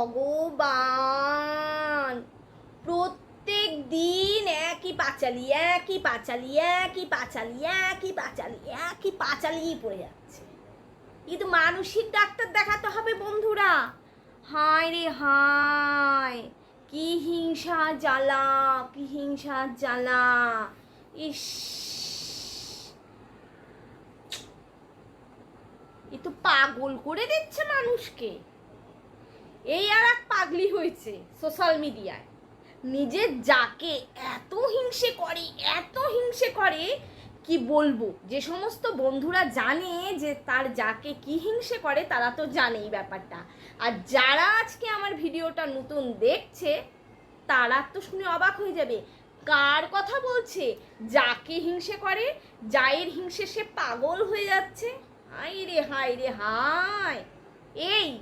ভগবান। প্রত্যেক দিন একই পাঁচালি একই পাঁচালি একই পাঁচালি একই পাঁচালি, একই পাঁচালিই পড়ে যাচ্ছে। কিন্তু মানসিক ডাক্তার দেখাতে হবে বন্ধুরা। হায় রে হায়, কি হিংসা জ্বালা, কি হিংসা জ্বালা। ইস। এ তো পাগল করে দিচ্ছে মানুষকে। এই আর এক পাগলি হয়েছে সোশ্যাল মিডিয়ায় নিজের যাকে এত হিংসে করে, এত হিংসে করে, কি বলব? যে সমস্ত বন্ধুরা জানে যে তার যাকে কি হিংসে করে, তারা তো জানেই ব্যাপারটা। আর যারা আজকে আমার ভিডিওটা নতুন দেখছে, তারা তো শুনে অবাক হয়ে যাবে। কার কথা বলছে? যাকে হিংসে করে, যায়ের হিংসে সে পাগল হয়ে যাচ্ছে? হাই রে হাই রে হাই এই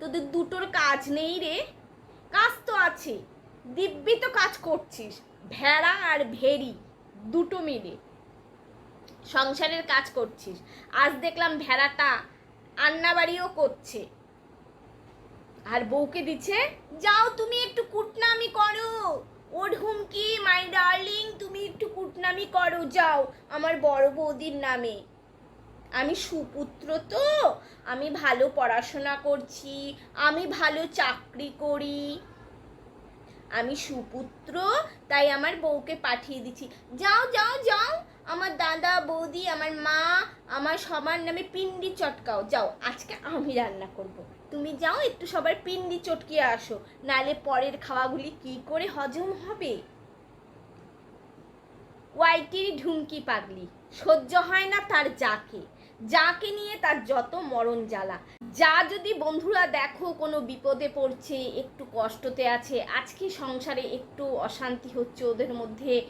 তোদের দুটোর কাজ নেই রে। কাজ তো আছে। দিব্যি তো কাজ করছিস। ভেড়া আর ভেড়ি, দুটো মিলে। সংসারের কাজ করছিস। আজ দেখলাম ভেড়াটা আন্নাবাড়িও করছে। আর বউকে দিচ্ছে, যাও তুমি একটু কুটনামি করো। ওর হুমকি, মাই ডার্লিং, তুমি একটু কুটনামি করো, যাও। আমার বড় বৌদির নামে। আমি সুপুত্র তো, আমি ভালো পড়াশোনা করছি, আমি ভালো চাকরি করি। আমি সুপুত্র, তাই আমার বউকে পাঠিয়ে দিচ্ছি। যাও যাও যাও, আমার দাদা, বৌদি, আমার মা, আমার সবার নামে পিন্ডি চটকাও। যাও, আজকে আমি রান্না করব। তুমি যাও, একটু সবার পিন্ডি চটকিয়ে আসো। নালে পরের খাওয়াগুলি কি করে হজম হবে? ওয়াইটির ঢুমকি পাগলি, সহ্য হয় না তার যাকে যাকে নিয়ে তার যত মরণ জ্বালা। যা যদি বন্ধুরা দেখো কোনো বিপদে পড়ছে, একটু কষ্টতে আছে, আজকে সংসারে একটু অশান্তি হচ্ছে ওদের মধ্যে,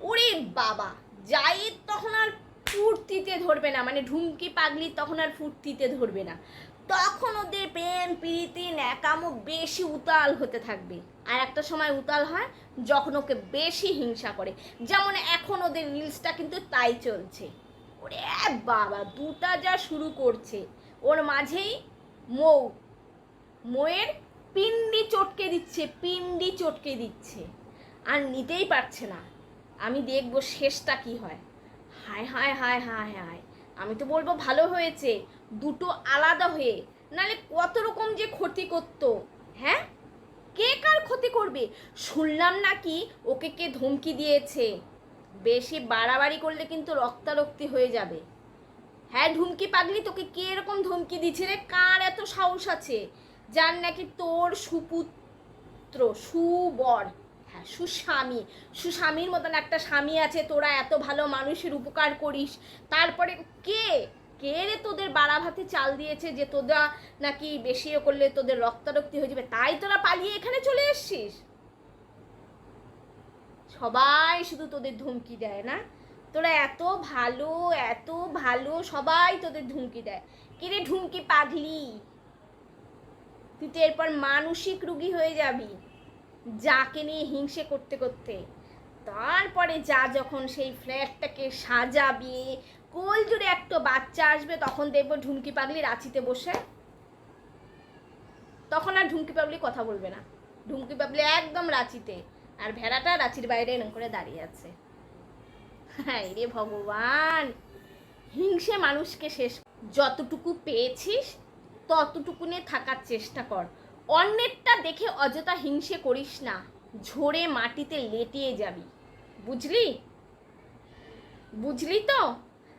ওরে বাবা! যাই তখন আর ফুর্তিতে ধরবে না মানে ঢুমকি পাগলি তখন আর ফুর্তিতে ধরবে না। তখন ওদের প্রেম, প্রীতি, ন্যাকামো বেশি উতাল হতে থাকবে। আর একটা সময় উতাল হয় যখন ওকে বেশি হিংসা করে। যেমন এখন ওদের রিলসটা কিন্তু তাই চলছে। ওরে বাবা, দুটা যা শুরু করছে। ওর মাঝেই মৌ। মৌয়ের পিন্ডি চটকে দিচ্ছে, পিন্ডি চটকে দিচ্ছে। আর নিতেই পারছে না। আমি দেখব শেষটা কি হয়। হায় হায় হায় হায় হায়। আমি তো বলব ভালো হয়েছে, দুটো আলাদা হয়ে। নালে কত রকম যে ক্ষতি করতো হ্যাঁ? কে কার ক্ষতি করবে? শুনলাম নাকি ওকে কে ধমকি দিয়েছে। বেশি বাড়াবাড়ি করলে কিন্তু রক্তারক্তি হয়ে যাবে। হ্যাঁ ধুমকি পাগলি, তোকে কে এরকম ধমকি দিচ্ছে রে? কার এত সাহস আছে? যার নাকি তোর সুপুত্র, সুবর হ্যাঁ সুস্বামী। সুস্বামীর মতন একটা স্বামী আছে, তোরা এত ভালো মানুষের উপকার করিস। তারপরে কে? কে রে তোদের বাড়া ভাতে চাল দিয়েছে যে তোরা নাকি বেশি ইয়ে করলে তোদের রক্তারক্তি হয়ে যাবে? তাই তোরা পালিয়ে এখানে চলে এসছিস? সবাই শুধু তোদের ধমকি দেয় না? তোরা এত ভালো এত ভালো সবাই তোদের ধুমকি দেয়। কিরে ঢুমকি পাগলি? তুই তো এরপর মানসিক রুগী হয়ে যাবি। যাকে নিয়ে হিংসে করতে করতে। তারপরে যা যখন সেই ফ্ল্যাটটাকে সাজাবি, কোল জুড়ে একটা বাচ্চা আসবে, তখন দেখব ঢুমকি পাগলি রাঁচিতে বসে। তখন আর ঢুমকি পাগলি কথা বলবে না। ঢুমকি পাগলি একদম রাঁচিতে। আর ভেড়াটা রাঁচির বাইরে এরকম করে দাঁড়িয়ে আছে। হ্যাঁ রে ভগবান! হিংসে মানুষকে শেষ যতটুকু পেয়েছিস, ততটুকু নিয়ে থাকার চেষ্টা কর। অন্যেরটা দেখে অযথা হিংসে করিস না। ঝরে মাটিতে লেটিয়ে যাবি। বুঝলি? বুঝলি তো?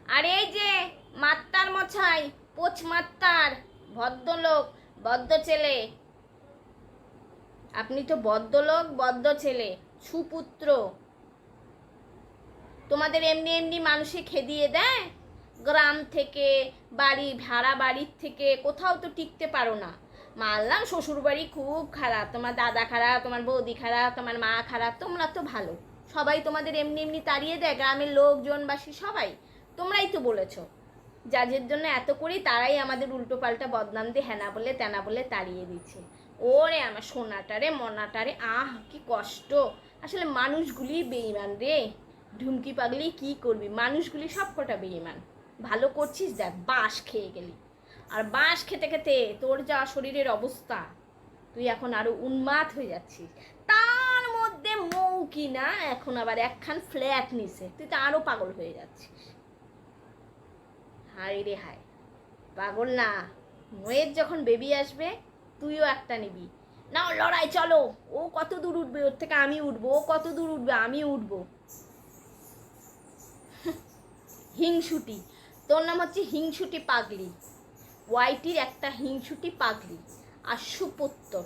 আর এই যে মাত্তার মছাই পোচ মাত্তার, ভদ্রলোক বদ্ধ ছেলে আপনি তো বদ্ধলোক বদ্ধ ছেলে, সুপুত্র। তোমাদের এমনি এমনি মানুষে খেদিয়ে দেয়? গ্রাম থেকে, বাড়ি, ভাড়া বাড়ির থেকে কোথাও তো টিকতে পারো না। মানলাম শ্বশুর বাড়ি খুব খারাপ, তোমার দাদা খারাপ, তোমার বৌদি খারাপ, তোমার মা খারাপ, তোমরা তো ভালো। সবাই তোমাদের এমনি এমনি তাড়িয়ে দেয়, গ্রামের লোকজনবাসী সবাই। তোমরাই তো বলেছ। যাদের জন্য এত করি, তারাই আমাদের উল্টো পাল্টা বদনাম দিয়ে হেনা বলে, তেনা বলে তাড়িয়ে দিচ্ছে। ওরে আমার সোনাটারে মনাটারে আহ, কি কষ্ট। আসলে মানুষগুলি বেইমান রে। ঢুমকি পাগলি কি করবি? মানুষগুলি সব কটা বেইমান ভালো করছিস দেখ, বাঁশ খেয়ে গেলি। আর বাঁশ খেতে খেতে তোর যা শরীরের অবস্থা, তুই এখন আরও উন্মাদ হয়ে যাচ্ছিস। তার মধ্যে মৌ কি না এখন আবার একখান ফ্ল্যাট নিছে, তুই তো আরও পাগল হয়ে যাচ্ছিস। হায় রে হায়, পাগল না। ময়ের যখন বেবি আসবে তুইও একটা নিবি। না, লড়াই, চলো। ও কত দূর উঠবে? ওর থেকে আমি উঠবো। ও কত দূর উঠবে? আমি উঠবো। হিংসুটি। তোর নাম হচ্ছে হিংসুটি পাগলি। ওয়াইটির একটা হিংসুটি পাগলি। আর সুপুত্তর।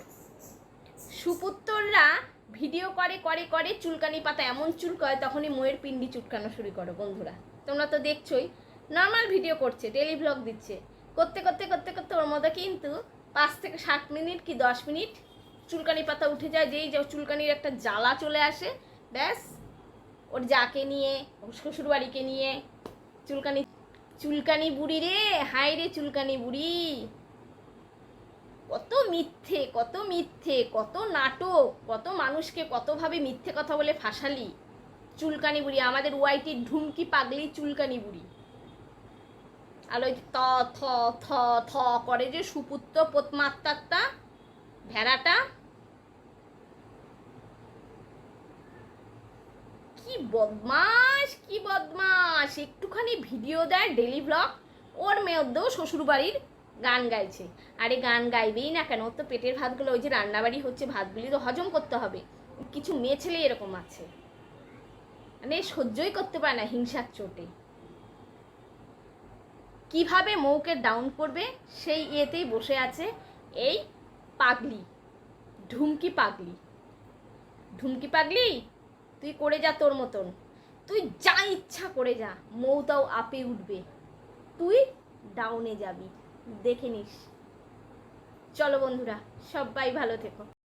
সুপুত্তররা ভিডিও করে করে করে চুলকানি পাতা। এমন চুলকায় তখনই ময়ের পিন্ডি চুটকানো শুরু করো, বন্ধুরা। তোমরা তো দেখছোই। নর্মাল ভিডিও করছে ডেলি ব্লগ দিচ্ছে। করতে করতে করতে করতে ওর মধ্যে কিন্তু পাঁচ থেকে ষাট মিনিট কি দশ মিনিট চুলকানি পাতা উঠে যায়, যেই যে চুলকানির একটা জ্বালা চলে আসে, ব্যাস। ওর যাকে নিয়ে শ্বশুরবাড়িকে নিয়ে চুলকানি চুলকানি বুড়ি রে হাই রে চুলকানি বুড়ি। কত মিথ্যে কত মিথ্যে, কত নাটক, কত মানুষকে কতভাবে মিথ্যে কথা বলে ফাঁসালি। চুলকানি বুড়ি, আমাদের ওয়াইটির ঢুমকি পাগলি চুলকানি বুড়ি। আর ওই ত, থ থ থ করে যে সুপুত্র পোতমাত্তারটা, ভেড়াটা। কি বদমাস কি বদমাস একটুখানি ভিডিও দেয় ডেলি ব্লগ। ওর মেয়েদেও শ্বশুরবাড়ির গান গাইছে। আরে গান গাইবেই না কেন? তো পেটের ভাতগুলো, ওই যে রান্নাবাড়ি হচ্ছে, ভাতগুলি তো হজম করতে হবে। কিছু মেয়ে ছেলে এরকম আছে। মানে সহ্যই করতে পারে না হিংসার চোটে। কীভাবে মৌকে ডাউন করবে, সেই ইয়েতেই বসে আছে এই পাগলি, ঢুমকি পাগলি। ঢুমকি পাগলি, তুই করে যা তোর মতন। তুই যা ইচ্ছা করে যা, মৌ তাও আপে উঠবে। তুই ডাউনে যাবি, দেখে নিস। চলো বন্ধুরা, সবাই ভালো থেকো।